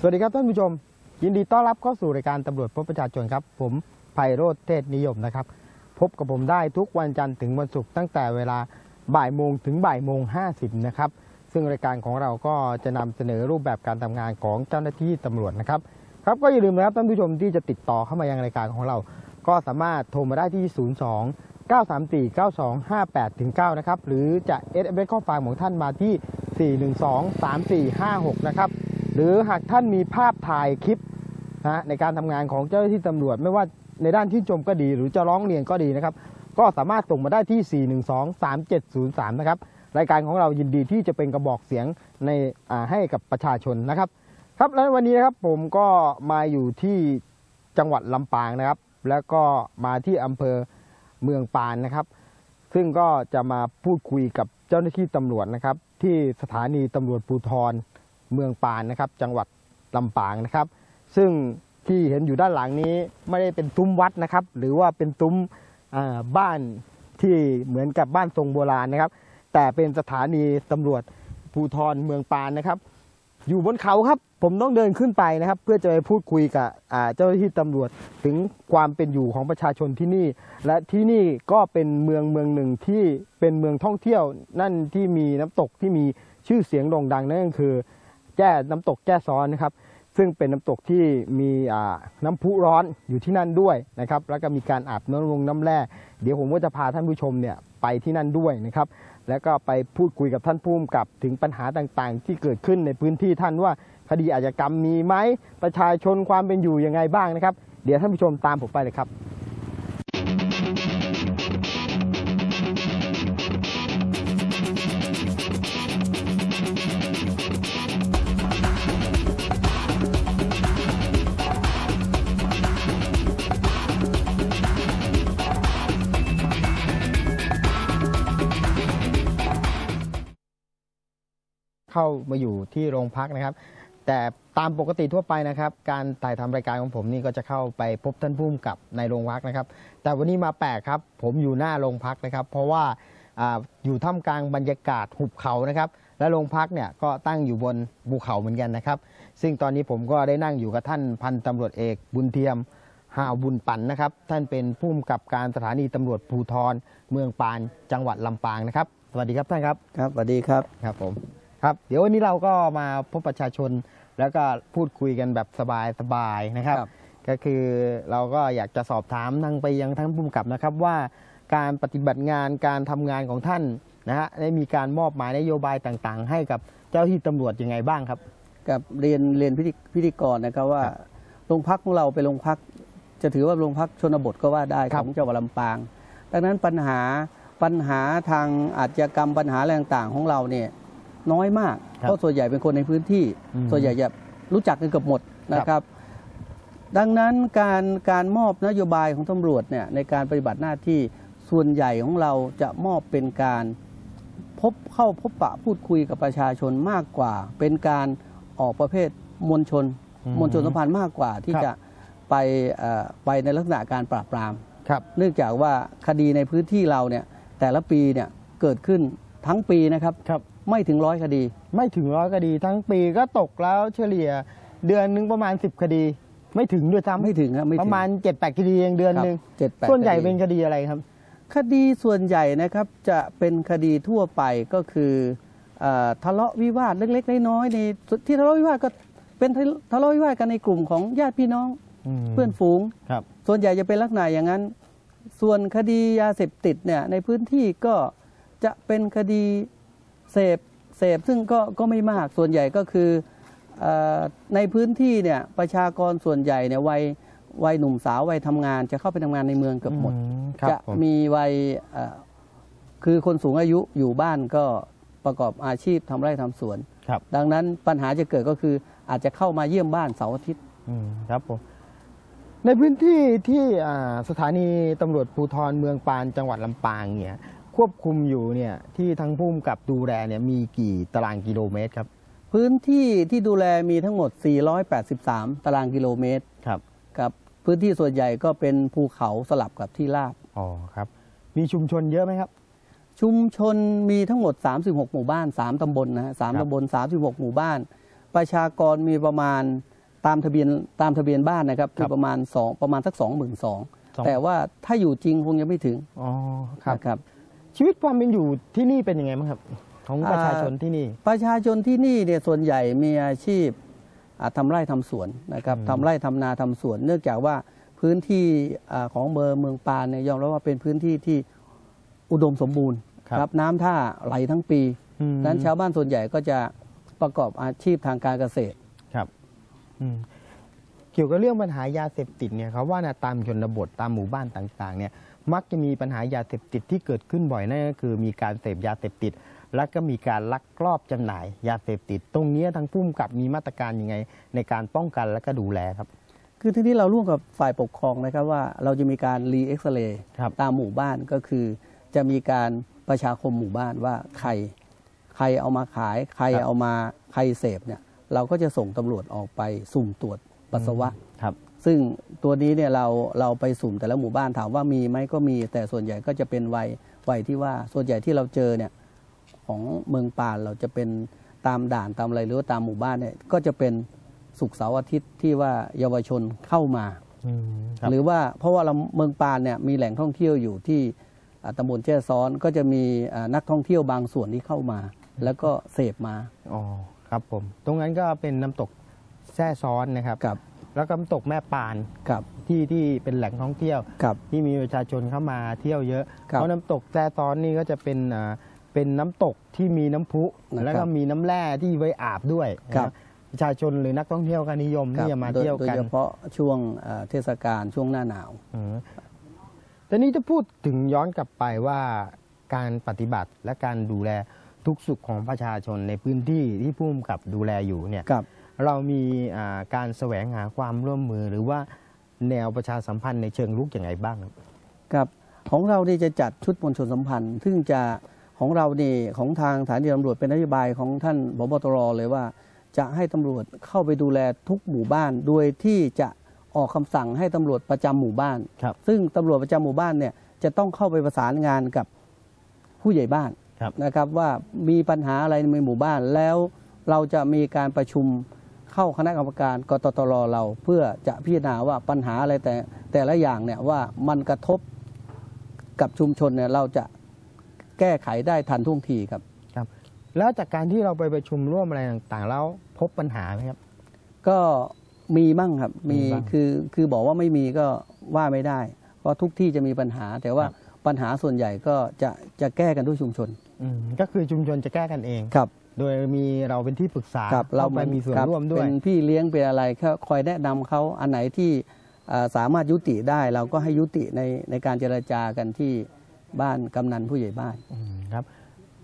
สวัสดีครับท่านผู้ชม ยินดีต้อนรับเข้าสู่รายการตำรวจพบประชาชนครับ ผมไพโรธเทศนิยมนะครับ พบกับผมได้ทุกวันจันทร์ถึงวันศุกร์ตั้งแต่เวลาบ่ายโมงถึงบ่ายโมงห้าสิบนะครับซึ่งรายการของเราก็จะนำเสนอรูปแบบการทำงานของเจ้าหน้าที่ตำรวจนะครับครับก็อย่าลืมนะครับท่านผู้ชมที่จะติดต่อเข้ามายังรายการของเรา ก็สามารถโทรมาได้ที่ 02 934 9258ถึง9นะครับหรือจะ SMS ข้อความของท่านมาที่ 412 3456 นะครับ หรือหากท่านมีภาพถ่ายคลิปนะฮะในการทำงานของเจ้าหน้าที่ตำรวจ ไม่ว่าในด้านที่ชมก็ดี หรือจะร้องเรียนก็ดีนะครับ ก็สามารถส่งมาได้ที่ 412 3703 นะครับรายการของเรายินดีที่จะเป็นกระบอกเสียงในให้กับประชาชนนะครับ ครับแล้ววันนี้นะครับผมก็มาอยู่ที่จังหวัดลำปางนะครับ แล้วก็มาที่อำเภอเมืองปานนะครับ ซึ่งก็จะมาพูดคุยกับเจ้าหน้าที่ตำรวจนะครับ ที่สถานีตำรวจภูธร เมืองปานนะครับ จังหวัดลำปางนะครับ ซึ่งที่เห็นอยู่ด้านหลังนี้ไม่ได้เป็นตุ้มวัดนะครับ หรือว่าเป็นตุ้มบ้านที่เหมือนกับบ้านทรงโบราณนะครับ แต่เป็นสถานีตำรวจภูธรเมืองปานนะครับ อยู่บนเขาครับ ผมต้องเดินขึ้นไปนะครับ เพื่อจะไปพูดคุยกับเจ้าหน้าที่ตำรวจถึงความเป็นอยู่ของประชาชนที่นี่ และที่นี่ก็เป็นเมืองเมืองหนึ่งที่เป็นเมืองท่องเที่ยว นั่นที่มีน้ำตกที่มีชื่อเสียงโด่งดังนั่นก็คือ แจ้น้ำตกแจ้ซ้อนนะครับ ซึ่งเป็นน้ำตกที่มีน้ำพุร้อนอยู่ที่นั่นด้วยนะครับ แล้วก็มีการอาบน้ำลงน้ำแร่เดี๋ยวผมก็จะพาท่านผู้ชมเนี่ยไปที่นั่นด้วยนะครับ แล้วก็ไปพูดคุยกับท่านผู้กำกับถึงปัญหาต่างๆ ที่เกิดขึ้นในพื้นที่ท่านว่าคดีอาชญากรรมมีไหมประชาชนความเป็นอยู่ยังไงบ้างนะครับ เดี๋ยวท่านผู้ชมตามผมไปเลยครับ เข้ามาอยู่ที่โรงพักนะครับ แต่ตามปกติทั่วไปนะครับ การถ่ายทำรายการของผมนี่ก็จะเข้าไปพบท่านผู้กำกับในโรงพักนะครับ แต่วันนี้มาแปลกครับ ผมอยู่หน้าโรงพักนะครับ เพราะว่าอาอยู่ท่ามกลางบรรยากาศหุบเขานะครับ และโรงพักเนี่ยก็ตั้งอยู่บนภูเขาเหมือนกันนะครับ ซึ่งตอนนี้ผมก็ได้นั่งอยู่กับท่านพันตำรวจเอกบุญเทียมหาวบุญปันนะครับ ท่านเป็นผู้กำกับการสถานีตำรวจภูธรเมืองปานจังหวัดลำปางนะครับสวัสดีครับท่านครับครับสวัสดีครับครับผม ครับเดี๋ยววันนี้เราก็มาพบประชาชน แล้วก็พูดคุยกันแบบสบายๆนะครับครับ ก็คือเราก็อยากจะสอบถามทางไปยังท่านผู้กำกับนะครับว่าการปฏิบัติงานการทำงานของท่านนะฮะได้มีการมอบหมายนโยบายต่างๆ ให้กับเจ้าที่ตำรวจยังไงบ้างครับกับเรียนเรียนพิธีพิธีกรนะครับว่าครับโรงพักของเราเป็นโรงพักจะถือว่าโรงพักชนบทก็ว่าได้ครัขบองจังหวัดลำปาง ดังนั้นปัญหาปัญหาทางอาชญากรรมปัญหาอะไรต่างๆของเราเนี่ย น้อยมากครับเพราะส่วนใหญ่เป็นคนในพื้นที่อืมส่วนใหญ่จะรู้จักกันเกือบหมดนะครับ ดังนั้นการการมอบนโยบายของตำรวจเนี่ยในการปฏิบัติหน้าที่ส่วนใหญ่ของเราจะมอบเป็นการพบเข้าพบปะพูดคุยกับประชาชนมากกว่า เป็นการออกประเภทมวลชนอืมมวลชนสัมพันธ์มากกว่าที่ครับจะไปเอ่อไปในลักษณะการปราบปรามครับเนื่องจากว่าคดีในพื้นที่เราเนี่ยแต่ละปีเนี่ยเกิดขึ้นทั้งปีนะครับครับ ไม่ถึงร้อยคดี ไม่ถึงร้อยคดีทั้งปีก็ตกแล้วเฉลี่ยเดือนหนึ่งประมาณ 10 คดี ไม่ถึงด้วยซ้ำไม่ถึงครับไม่ถึงประมาณ 7-8 คดีเองเดือนหนึ่งเจ็ดแปดส่วนใหญ่คดีเป็นคดีอะไรครับ คดีส่วนใหญ่นะครับจะเป็นคดีทั่วไปก็คือเอ่อทะเลาะวิวาทเล็กๆน้อยๆในที่ทะเลาะวิวาทก็เป็นทะเลาะวิวาทกันในกลุ่มของญาติพี่น้องมเพื่อนฝูงครับ ส่วนใหญ่จะเป็นลักษณะอย่างนั้น ส่วนคดียาเสพติดเนี่ยในพื้นที่ก็จะเป็นคดี เสพเสพซึ่งก็ก็ไม่มากส่วนใหญ่ก็คือเออในพื้นที่เนี่ยประชากรส่วนใหญ่เนี่ยวัยวัยหนุ่มสาววัยทำงาน จะเข้าไปทำงานในเมืองเกือบหมดอืครับจะผมมีวัยเอ่อคือคนสูงอายุอยู่บ้านก็ประกอบอาชีพทำไร่ทำสวนครับดังนั้นปัญหาจะเกิดก็คืออาจจะเข้ามาเยี่ยมบ้านเสาร์อาทิตย์อืมครับผมในพื้นที่ที่อ่าสถานีตำรวจภูธรเมืองปานจังหวัดลำปางเนี่ย ควบคุมอยู่เนี่ยที่ทั้งผู้กำกับดูแลเนี่ยมีกี่ตารางกิโลเมตรครับ พื้นที่ที่ดูแลมีทั้งหมด 483 ตารางกิโลเมตรครับกับพื้นที่ส่วนใหญ่ก็เป็นภูเขาสลับกับที่ราบอ๋อครับ มีชุมชนเยอะไหมครับ ชุมชนมีทั้งหมด 36 หมู่บ้าน 3 ตำบลนะฮะสามครับตำบล 36 หมู่บ้าน ประชากรมีประมาณตามทะเบียนตามทะเบียนบ้านนะครับครัคืบอประมาณสองประมาณสักสองหมื่นสองสองแต่ว่าถ้าอยู่จริงคงยังไม่ถึงอ๋อครับนะครับ ชีวิตความเป็นอยู่ที่นี่เป็นยังไงบ้างครับ ของประชาชนที่นี่ ประชาชนที่นี่เนี่ยส่วนใหญ่มีอาชีพอ่าทำไร่ทำสวนนะครับอืมทำไร่ทำนาทำสวน เนื่องจากว่าพื้นที่อ่าของเมืองเมืองปานเนี่ยยอมรับว่าเป็นพื้นที่ที่อุดมสมบูรณ์ครับน้ำท่าไหลทั้งปีอืมดังนั้นชาวบ้านส่วนใหญ่ก็จะประกอบอาชีพทางการเกษตรครับอืม เกี่ยวกับเรื่องปัญหายาเสพติดเนี่ยเขาว่านะตามชนบทตามหมู่บ้านต่างๆเนี่ยมักจะมีปัญหายาเสพติดที่เกิดขึ้นบ่อยนั่นก็คือมีการเสพยาเสพติด และก็มีการลักลอบจำหน่ายยาเสพติด ตรงเนี้ยทางผู้กำกับมีมาตรการยังไง ในการป้องกันและก็ดูแลครับ คือที่นี้เราร่วมกับฝ่ายปกครองนะครับว่าเราจะมีการรีเอ็กซเรย์ครับตามหมู่บ้านก็คือ จะมีการประชาคมหมู่บ้านว่าใครใครเอามาขายใครครับเอามาใครเสพเนี่ยเราก็จะส่งตำรวจออกไปสุ่มตรวจ ปัสสาวะครับ ซึ่งตัวนี้เนี่ยเราเราไปสุ่มแต่ละหมู่บ้านถามว่ามีไหมก็มี แต่ส่วนใหญ่ก็จะเป็นวัยวัยที่ว่าส่วนใหญ่ที่เราเจอเนี่ยของเมืองปานเราจะเป็นตามด่านตามอะไรหรือว่าตามหมู่บ้านเนี่ยก็จะเป็นสุกร์เสาร์อาทิตย์ที่ว่าเยาวชนเข้ามาอืมครับหรือว่าเพราะว่าเราเมืองปานเนี่ยมีแหล่งท่องเที่ยวอยู่ที่อ่าตำบลแจ้ซ้อนก็จะมีอ่านักท่องเที่ยวบางส่วนที่เข้ามา แล้วก็เสพมาอ๋อครับผม ตรงนั้นก็เป็นน้ำตก แซ่ซ้อนนะครับกับแล้วก็น้ำตกแม่ปานกับ ที่ที่เป็นแหล่งท่องเที่ยวกับ ที่มีประชาชนเข้ามาเที่ยวเยอะ ครับ เพราะน้ำตกแซ่ซ้อนนี่ก็จะเป็นอ่าเป็นน้ำตกที่มีน้ำพุ นะครับแล้วก็มีน้ำแร่ที่ไว้อาบด้วยครับ นะประชาชนหรือนักท่องเที่ยวก็นิยมกับที่จะมาโดยเที่ยวโดยกัน เฉพาะช่วงอ่าเทศกาลช่วงหน้าหนาว อืมแต่นี้จะพูดถึงย้อนกลับไปว่าการปฏิบัติและการดูแลทุกสุขของประชาชนในพื้นที่ที่ผู้กำกับดูแลอยู่เนี่ยกับ เรามีอ่าการแสวงหาความร่วมมือหรือว่าแนวประชาสัมพันธ์ในเชิงลุกอย่างไรบ้างครับกับของเรานี่จะจัดชุดมวลชนสัมพันธ์ ซึ่งจะของเรานี่ของทางฐานตำรวจเป็นนโยบายของท่านบพตรเลยว่า จะให้ตำรวจเข้าไปดูแลทุกหมู่บ้าน โดยที่จะออกคำสั่งให้ตำรวจประจำหมู่บ้านครับซึ่งตำรวจประจำหมู่บ้านเนี่ยจะต้องเข้าไปประสานงานกับผู้ใหญ่บ้านครับนะครับว่ามีปัญหาอะไรในหมู่บ้านแล้วเราจะมีการประชุม เข้าคณะกรรมการกตตรเราเพื่อจะพิจารณาว่าปัญหาอะไรแต่แต่ละอย่างเนี่ยว่ามันกระทบกับชุมชนเนี่ยเราจะแก้ไขได้ทันท่วงทีครับครับ แล้วจากการที่เราไปประชุมร่วมอะไรต่างๆ แล้วพบปัญหาไหมครับ ก็มีมั่งครับมีมีบ้างคือคือบอกว่าไม่มีก็ว่าไม่ได้ เพราะทุกที่จะมีปัญหา แต่ว่าครับปัญหาส่วนใหญ่ก็จะจะแก้กันด้วยชุมชนอืมก็คือชุมชนจะแก้กันเองครับ โดยมีเราเป็นที่ปรึกษาครับเราเข้าไปมีส่วนคบร่วมด้วยเป็นพี่เลี้ยงเป็นอะไรก็คอยแนะนำเขาอันไหนที่เอ่อสามารถยุติได้ เราก็ให้ยุติในในการเจรจากันที่บ้านกำนันผู้ใหญ่บ้านอืมครับ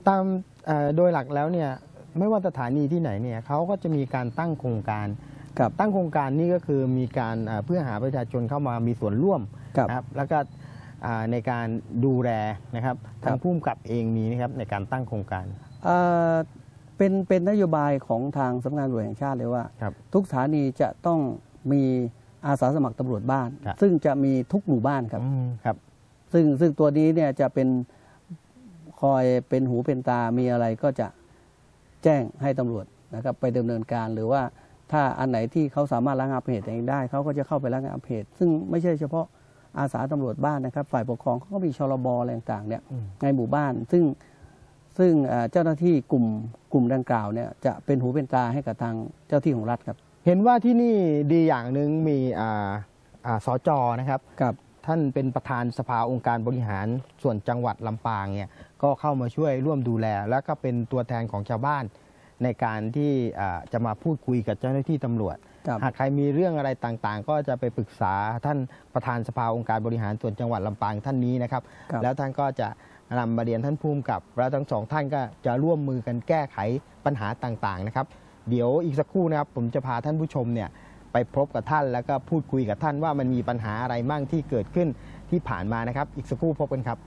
ตามเอ่อโดยหลักแล้วเนี่ยไม่ว่าสถานีที่ไหนเนี่ยเขาก็จะมีการตั้งโครงการครับตั้งโครงการนี่ก็คือมีการเอ่อเพื่อหาประชาชนเข้ามามีส่วนร่วมครับนะครับแล้วก็อ่าในการดูแลนะครับทางผู้กำกับเองมีนะครับในการตั้งโครงการ เอ่อเป็นเป็นนโยบายของทางสำนักงานตำรวจแห่งชาติเลยว่า ครับ ทุกสถานีจะต้องมีอาสาสมัครตำรวจบ้าน ครับ ซึ่งจะมีทุกหมู่บ้านครับ อืมครับ ซึ่งซึ่งตัวนี้เนี่ยจะเป็นคอยเป็นหูเป็นตามีอะไรก็จะแจ้งให้ตำรวจนะครับ ไปดำเนินการหรือว่าถ้าอันไหนที่เขาสามารถระงับเหตุเองได้ เขาก็จะเข้าไประงับเหตุ ซึ่งไม่ใช่เฉพาะอาสาตำรวจบ้านนะครับ ฝ่ายปกครองเขาก็มีชลบอะไรต่างๆเนี่ยอืมในหมู่บ้าน ซึ่ง ซึ่งเอ่อเจ้าหน้าที่กลุ่มกลุ่มดังกล่าวเนี่ยจะเป็นหูเป็นตาให้กับทางเจ้าที่ของรัฐครับ เห็นว่าที่นี่ดีอย่างหนึ่งมีอ่าอ่าสจนะครับกับท่านเป็นประธานสภาองค์การบริหารส่วนจังหวัดลำปางเนี่ยก็เข้ามาช่วยร่วมดูแล แล้วก็เป็นตัวแทนของชาวบ้านในการที่อ่าจะมาพูดคุยกับเจ้าหน้าที่ตำรวจกับหากใครมีเรื่องอะไรต่างๆ ก็จะไปปรึกษาท่านประธานสภาองค์การบริหารส่วนจังหวัดลำปางท่านนี้นะครับครับแล้วท่านก็จะ นำมาเรียนท่านภูมิกับ แล้วทั้งสองท่านก็จะร่วมมือกันแก้ไขปัญหาต่างๆนะครับ เดี๋ยวอีกสักครู่นะครับผมจะพาท่านผู้ชมเนี่ยไปพบกับท่านแล้วก็พูดคุยกับท่านว่ามันมีปัญหาอะไรบ้างที่เกิดขึ้นที่ผ่านมานะครับ อีกสักครู่พบกันครับ